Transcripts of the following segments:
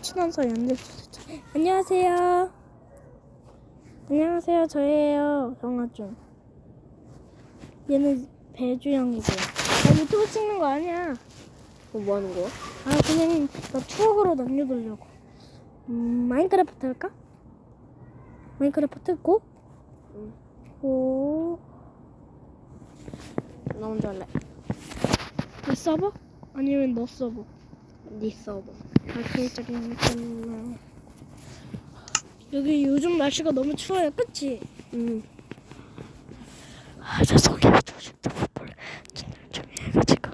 친한 사이 안 있죠. 안녕하세요. 안녕하세요. 저예요. 영아준. 얘는 배주영이고요. 나 유튜브 찍는 거 아니야. 뭐 하는 거야? 아 그냥 나 추억으로 남겨두려고. 음, 마인크래프트 할까? 마인크래프트 고? 응. 고. 나 혼자 할래. 내 서버? 아니면 너 서버? 네 서버. 아 개짝이니까. 여기 요즘 날씨가 너무 추워요, 그치? 응. 아, 죄송해요. 저 진짜 몰래 진짜 좀 해가지고.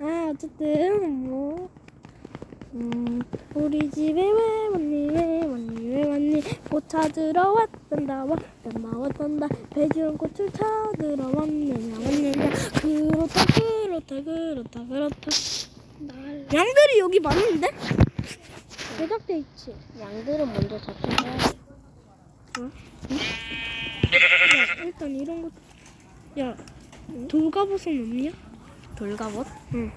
아, 어쨌든 뭐, 음, 우리 집에 왜 왔니, 왜 왔니, 왜 왔니? 꽃 찾으러 왔단다, 왔단다, 왔단다. 배지은 꽃을 찾으러 왔느냐, 왔느냐. 그렇다, 그렇다, 그렇다, 그렇다. 양들이 여기 많은데? 제작돼 있지. 양들은 먼저 잡혀서 야, 일단 이런 거. 야, 돌갑옷은 없냐? 돌갑옷? 응.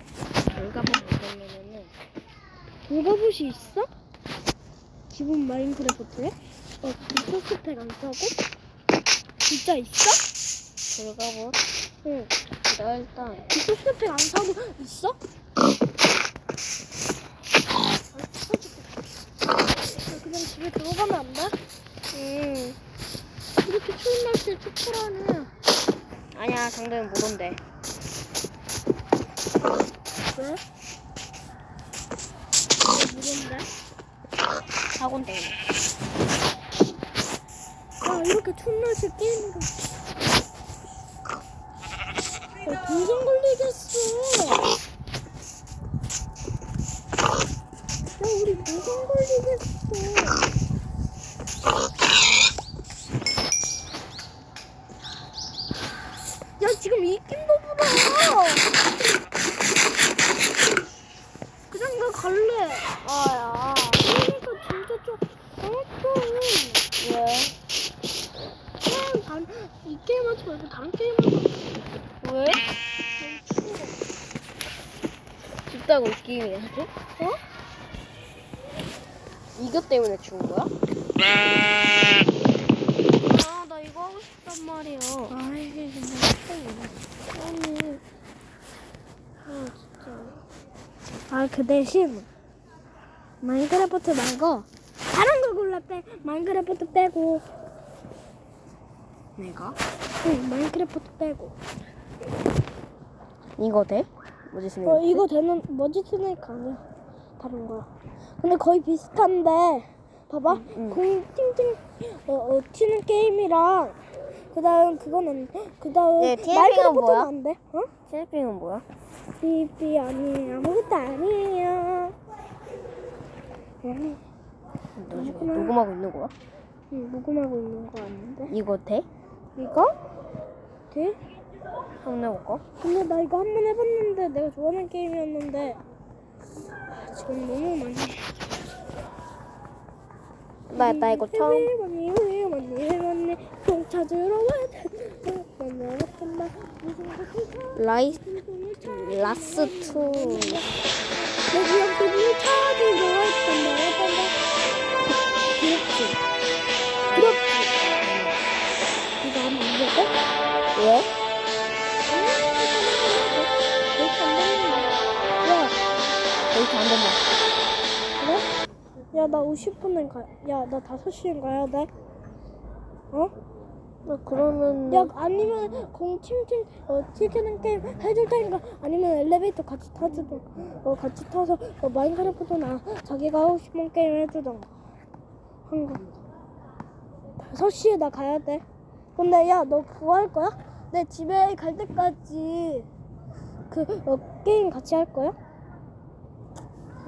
돌갑옷 먹으려면은 돌갑옷이 있어? 기본 마인크래프트에? 어, 리소스팩 안 사고? 진짜 있어? 돌갑옷? 응. 나 일단 리소스팩 안 사고 있어? 나 그냥 집에 들어가면 안 돼? 응. 이렇게 추운 날씨에 축구라니. 아니야 장대는 못 온대. 왜? 무던데? 학원 때문에. 아 이렇게 추운 날씨에 게임을 야 동상 걸리겠어 야 우리 동상 걸리겠어 야 지금 이낀거 보다 그냥 나 갈래 아 야. 그러니까 진짜 좀 아파 왜? 그냥 단, 이 게임 하지 말고 다른 게임 하자. 왜? 춥다고 웃기게 하지? 어? 이것 때문에 추운 거야? 아, 나 이거 하고 싶단 말이야. 아, 이게 근데 아니. 아, 진짜. 아, 그 대신 마인크래프트 말고 다른 거 골라 빼. 마인크래프트 빼고. 내가? 응, 마인크래프트 빼고. 이거 돼? 뭐지 스네이크? 어, 이거 되는 머지 스네이크 아니야. 다른 거야. 근데 거의 비슷한데. 봐봐. 응, 응. 공 팅팅 어, 어 튀는 게임이랑 그다음 그거는 그다음 네, 가 마이크로프트는 뭐야? 안 돼? 어? 셀핑은 뭐야? 비비 아니에요. 아무것도 아니에요. 아니, 너 지금 녹음하고 있는 거야? 응, 녹음하고 있는 거 아닌데? 이거 돼? 이거? 돼? 한번 해볼까? 근데 나 이거 한 번 해봤는데 내가 좋아하는 게임이었는데 아, 지금 너무 많이 나, 나 이거 처음. 왜 왔니 왜 왔니 왜 왔니 똥 찾으러 왔다 왔다 왔다 무슨 것을 라이 찾 라스2 여기 똥을 찾으러 왔다 왔다 그렇지. 그렇지. 이거 하면 안 되고 왜? 번만 그래? 야, 나 50분에 가. 야, 나 5시에 가야 돼. 어? 나 그러면 야, 아니면 공 팀팀 어, 튀기는 게임 해줄 테니까 아니면 엘리베이터 같이 타주든 어, 같이 타서 어, 마인크래프트나 자기가 하고 싶은 게임 해주던가. 한 거. 5시에 나 가야 돼. 근데 야, 너 그거 할 거야? 내 집에 갈 때까지 그 어, 게임 같이 할 거야?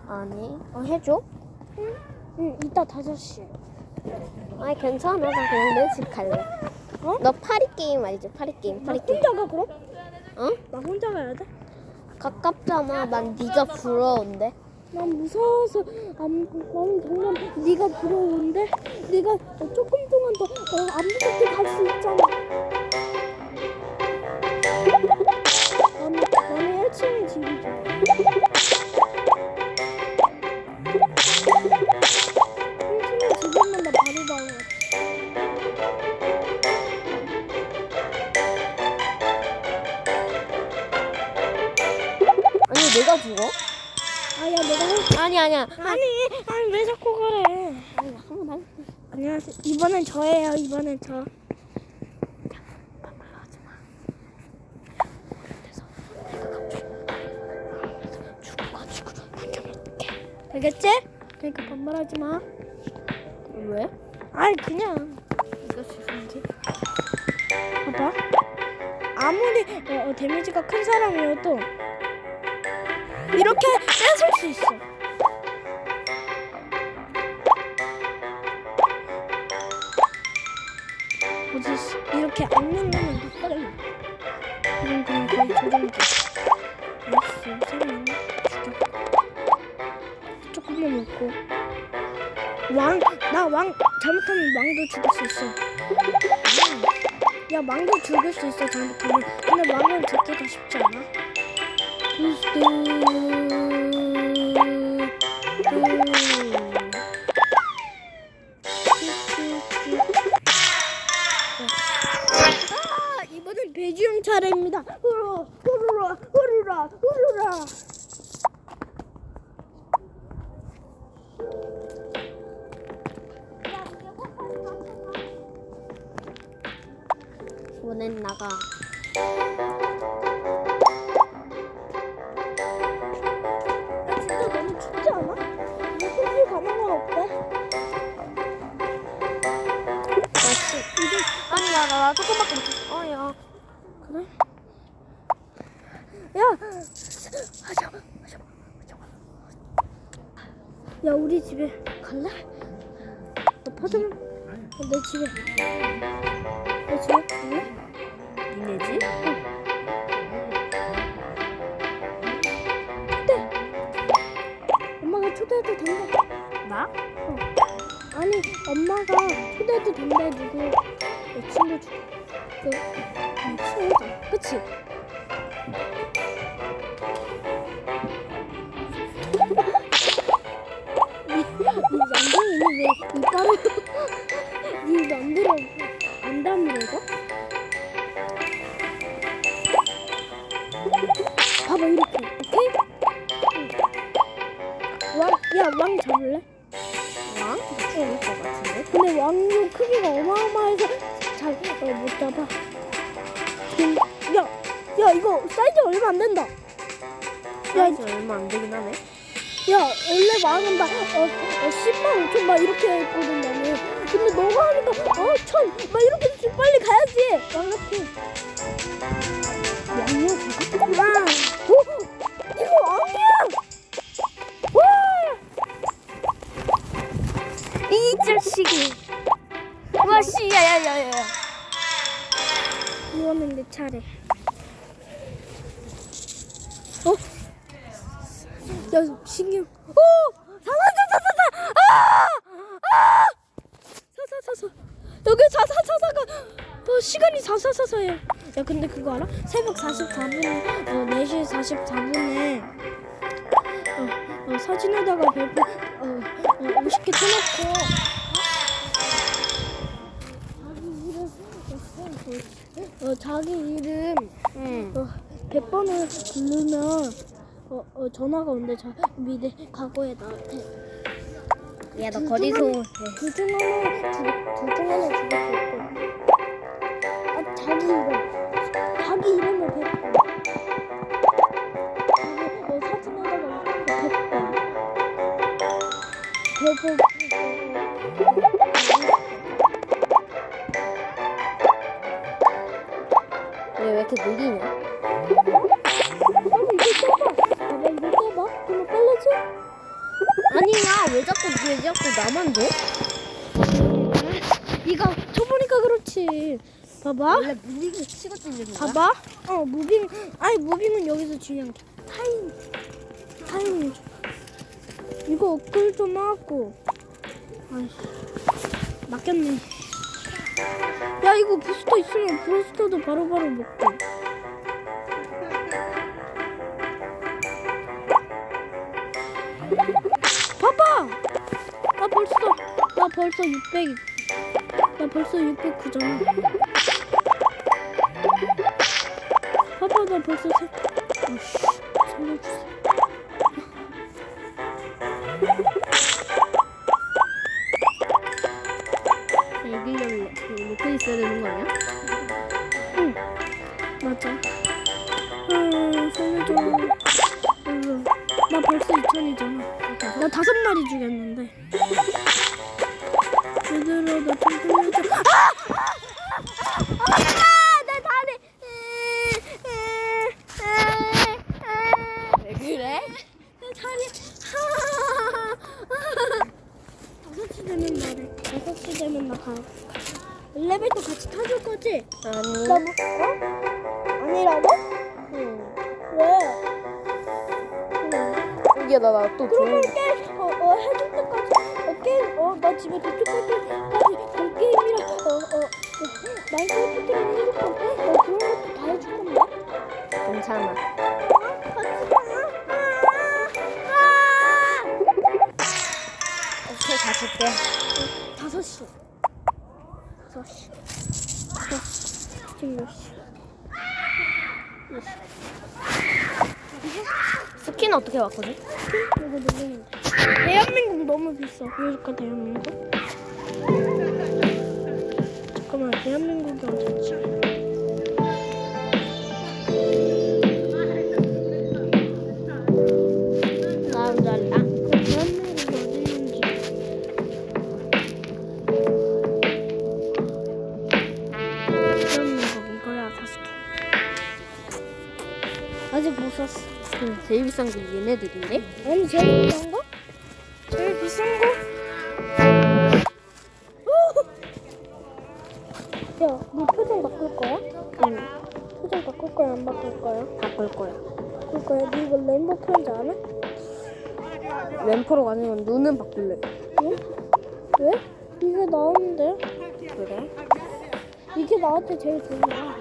아니 어 해줘? 응, 이따 5시에. 아니 괜찮아 나 그냥 내 집 갈래 어? 너 파리 게임 알지? 파리 게임 나 파리 게임 혼자 가 그럼? 어? 나 혼자 가야 돼? 가깝잖아 난 네가 부러운데 난 무서워서 안, 나는 정말 네가 부러운데 네가 어, 조금 동안 더 안 무섭게 갈 수 있잖아. 아. 아니 내가 죽어? 아야 내가 할- 아니 아니야. 아니 아니 왜 자꾸 그래? 아니 한번 할. 안녕하세요. 이번엔 저예요. 이번엔 저. 알겠지? 그러니까 반말하지 마. 왜? 아니 그냥 이거 죽은지? 봐봐. 아무리 어, 어, 데미지가 큰 사람이어도 이렇게 뺏을 수 있어 잘못하면. 근데 망은 잡기가 쉽지 않아? 아 이번엔 배지용 차례입니다. 후루 후루라 후루라 후루라 나가. 야 진짜 너무 춥지 않아? 손질 가는 건 어때? 맛있. 이제 아니 야나 나 조금밖에 못. 어야. 그래? 야! 하자, 하자, 하자. 야, 우리 집에 갈래? 너 파전 내 집에. 된다. 누구? 내 친구 중. 그, 응, 친구다. 그치? 야, 야 이거 사이즈 얼마 안 된다. 야, 사이즈 얼마 안 되긴 하네. 야 원래 왕은 막 어, 어, 10만 5천 막 이렇게 했거든 나는. 근데 너가 하니까 어, 천 막 이렇게 해서 빨리 가야지. 왕 같아. 왕이야 저거? 왕. 오, 이거 왕이야. 와. 이 자식이. 와 씨, 야야야야. 이거는 내 차례. 야, 신기해. 오! 사사, 사사, 사사! 아! 아! 사사, 사사. 여기 사사, 사사가, 어, 시간이 사사사사해. 야, 근데 그거 알아? 새벽 44분에, 어, 4시 44분에, 어, 어, 사진에다가 별표, 어, 어, 50개 쳐놓고, 어, 자기 이름, 응. 어, 100번을 부르면 어, 어, 전화가 온대. 저 미대 과거에 나한테. 야 너 거리소. 둘중 하나 둘중 하나 죽을 수 있고 아 자기 이름. 자기 이름을 100번 그리고 어, 사진에다가 100번 100번 왜왜 이렇게 느리냐? 아니야 왜 자꾸 왜 자꾸 나만 줘? 네가 쳐보니까 그렇지 봐봐 원래 무빙이 치고 찌는 거야? 봐봐. 어, 무빙. 아니, 무빙은 여기서 중요한 게 타임. 타임. 이거 업글 좀 하고. 아이씨. 맡겼네. 야, 이거 부스터 있으면 부스터도 바로바로 먹고. 벌써 600. 나 벌써 609잖아. 봐봐 나 벌써 세. 아씨 살려주세 되면 나 가. 엘리베이터 같이 타줄 거지? 아니. 나 뭐, 어? 아니라고? 응. 왜? 이게 나또 그러면 좋은 게임 어, 어 해줄 때까지 어 게임 어나 집에 도착할 때까지 그 게임이랑 어어 마인크래프트랑 해줄 건데 어 그런 것도 다 해줄 건데 괜찮아. 오케이 가줄게. 시 다섯 시 지금 몇 시? 스킨 어떻게 바꾸지? 이거 누르면 돼 대한민국 너무 비싸 보여줄까 대한민국? 잠깐만 대한민국이 어딨지? 응, 제일 비싼 게 얘네들인데? 아니 제일 비싼 거? 제일 비싼 거? 야, 너 표정 바꿀 거야? 응. 표정 바꿀 거야, 안 바꿀 거야? 바꿀 거야. 바꿀 거야. 너 이거 레인보우 프렌즈 안 해? 램프로 가는 건 눈은 바꿀래. 응? 왜? 이게 나오는데? 그래? 이게 나한테 제일 좋은 거야.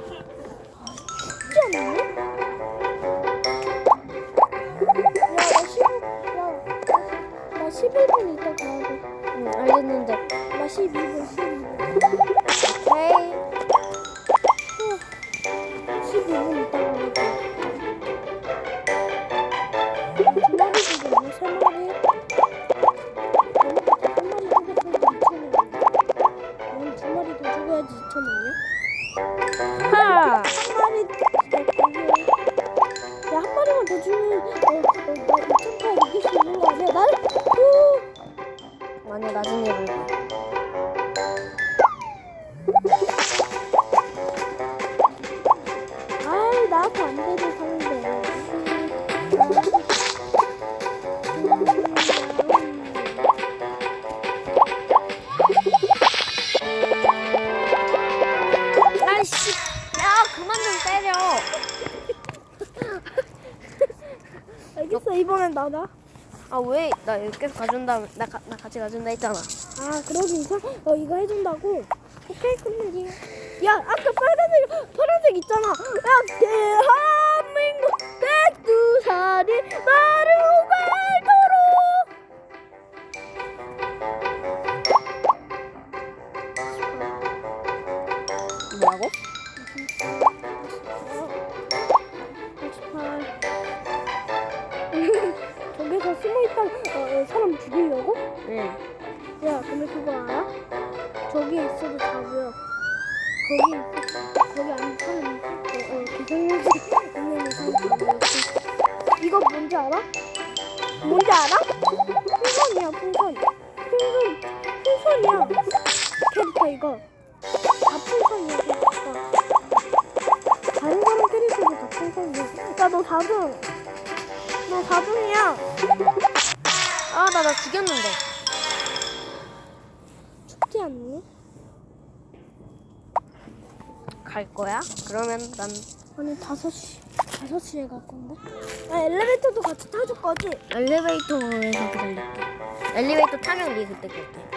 응, 알겠는데. 나 12분, 12분. 여기 계속 가준다. 나, 가, 나 같이 가준다 했잖아. 아, 이상? 어, 이거 해준다고? 오케이, 이 야, 아까 빨간색, 파란색 있잖아. 야, 대 이거. 다 풍선이야, 캐릭터. 다른 사람 캐릭터도 다 풍선이야. 야, 너 4등. 너 4등이야. 아나나 죽였는데. 춥지 않니? 갈 거야? 그러면 난 아니 5시 5시에 갈 건데 아 엘리베이터도 같이 타줄 거지? 엘리베이터에서 기다릴게. 엘리베이터 타면 니 그때 갈게.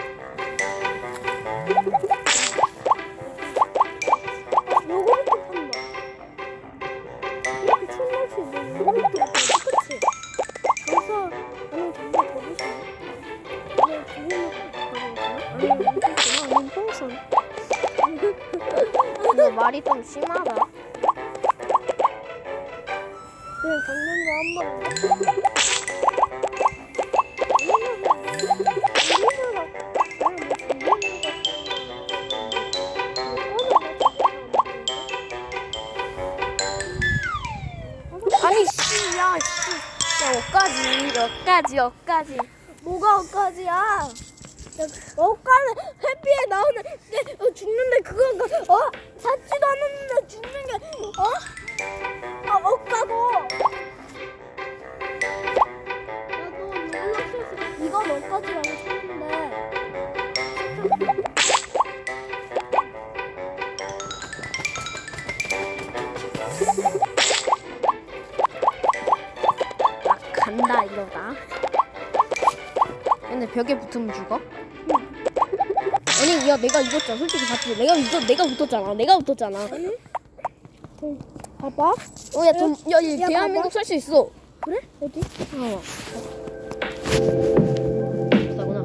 근데 말이 좀 심하다. 그냥 장난도 한 번. 여기까지, 여기까지. 뭐가 억까지야? 억까는 해피에 나오는 게 어, 죽는데 그건가? 어? 닿지도 않았는데 죽는 게 어? 아 억까고. 나도 놀랐었어. 이건 억까지라고 쳤는데. 벽에 붙으면 죽어? 아니 야 내가 이겼잖아 솔직히 봤지 내가 이겼 내가 붙었잖아 내가 붙었잖아 봐봐. 어야좀야 야, 대한민국 살수 있어 그래? 어디? 어 나구나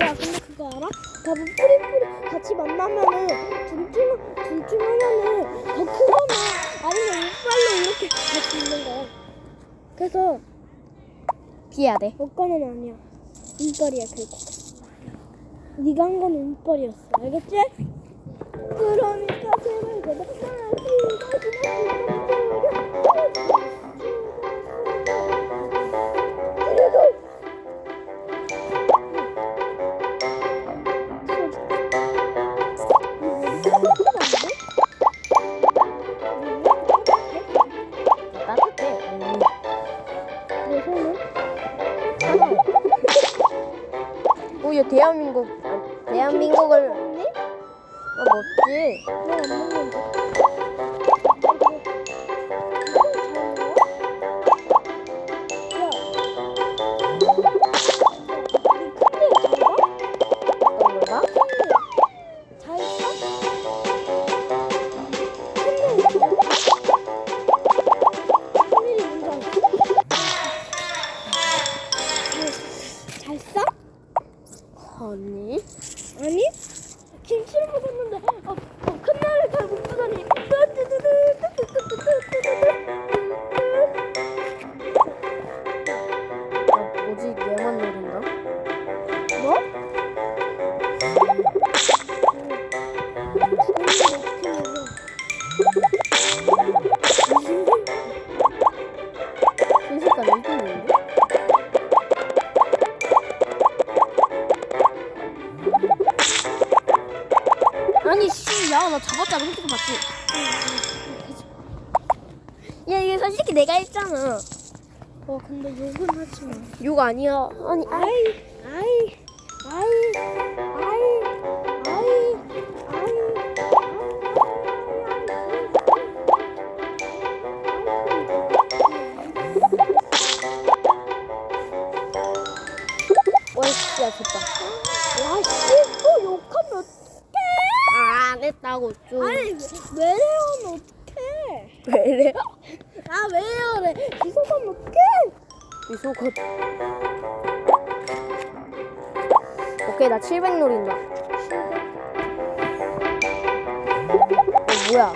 야 근데 그거 알아? 봐봐 뿌리뿌리 같이 만나면은 둘중 둘중 하나는 더 크거나 아니면 이빨로 이렇게 같이 있는 거야. 그래서 피해야 돼 옷가는 아니야. 이빨이야 그거. 네가 한 거는 이빨이었어. 알겠지? 그러니까 제발 제발 따뜻해 나 잡았잖아 솔직히 봤지? 야 이게 솔직히 내가 했잖아. 어 근데 욕은 하지 마. 욕 아니야. 아니 아이 좀 아니 왜래요는 어떡해? 왜 이래 아 왜래요래 기소하면 어떡해? 미소컷 오케이 나 700 노린다. 어 뭐야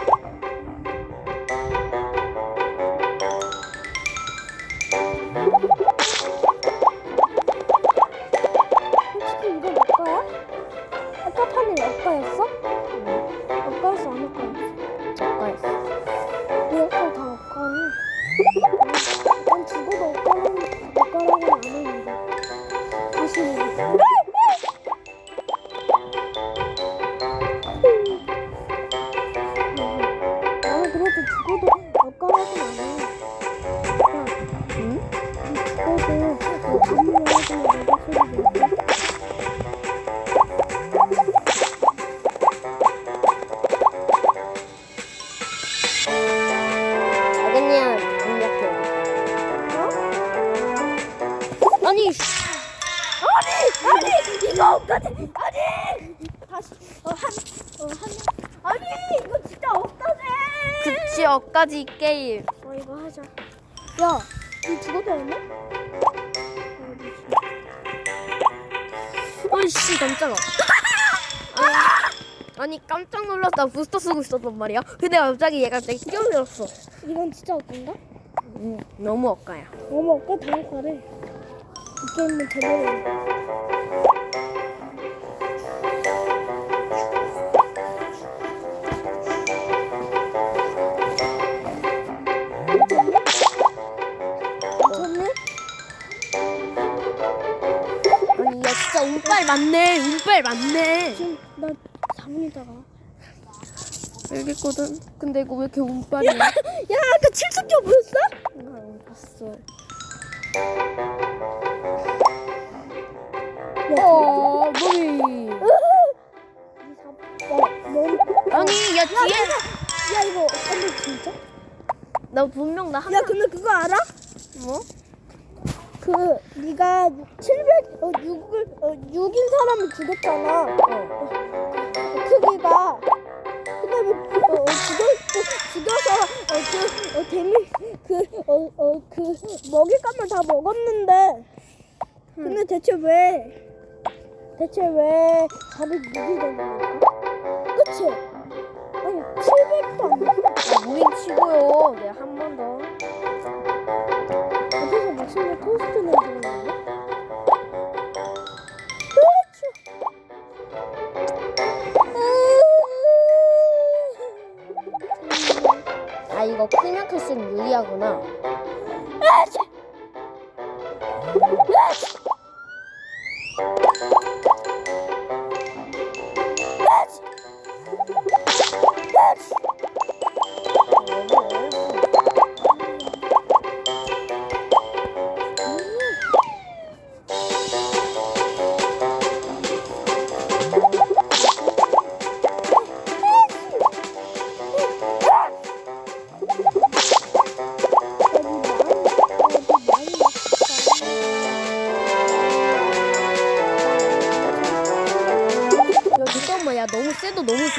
그치 억까지 게임 어 이거 하자 야니 죽어도 안 해? 아 어이씨 깜짝아. 아니, 아니 깜짝 놀랐어. 나 부스터 쓰고 있었단 말이야. 근데 갑자기 얘가 갑자기 뛰어들었어. 이건 진짜 어떤가? 음, 너무 엇가야. 어머 어깨 다가래 이 게임은 제대로 맞네. 운빨 맞네. 지금 나 4분이다가 알겠거든. 근데 이거 왜 이렇게 운빨이야? 야 아까 칠석교 보였어? 안 봤어. 야, 어, 야, 넌 아니 야 뒤에 야 이거 근데 진짜? 나 분명 나한 야 근데 그거 알아? 뭐? 그 네가 700 어, 6을 어, 6인 사람을 죽였잖아. 어. 크기가 근데 왜 어, 어, 죽여 죽여서 어 그 어, 데미 그 어 어 그 먹잇감을 다 먹었는데 근데 대체 왜 대체 왜400 6이 되는 걸까? 그치? 아니 700도 안 돼. 야 무빙 치고요. 내가 한번 더. 어디서 맛있는 토스트 내주는 거야?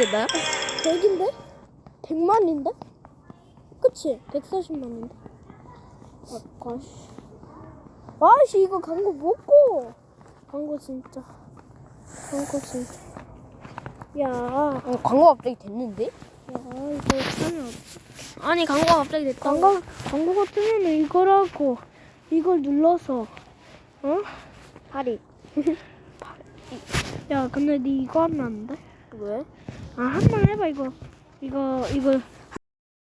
세다. 100인데? 100만인데? 그치? 140만인데? 아까씨 아씨 이거 광고 먹고 광고 진짜 광고 진짜 야, 야 어, 광고 갑자기 됐는데? 이거 하면 아니 광고가 갑자기 됐다. 광고 광고가 뜨면 이거라고 이걸 눌러서 어? 파리. 야 근데 니 이거 하면 안 돼? 왜? 아 한 번 해봐 이거. 이거 이거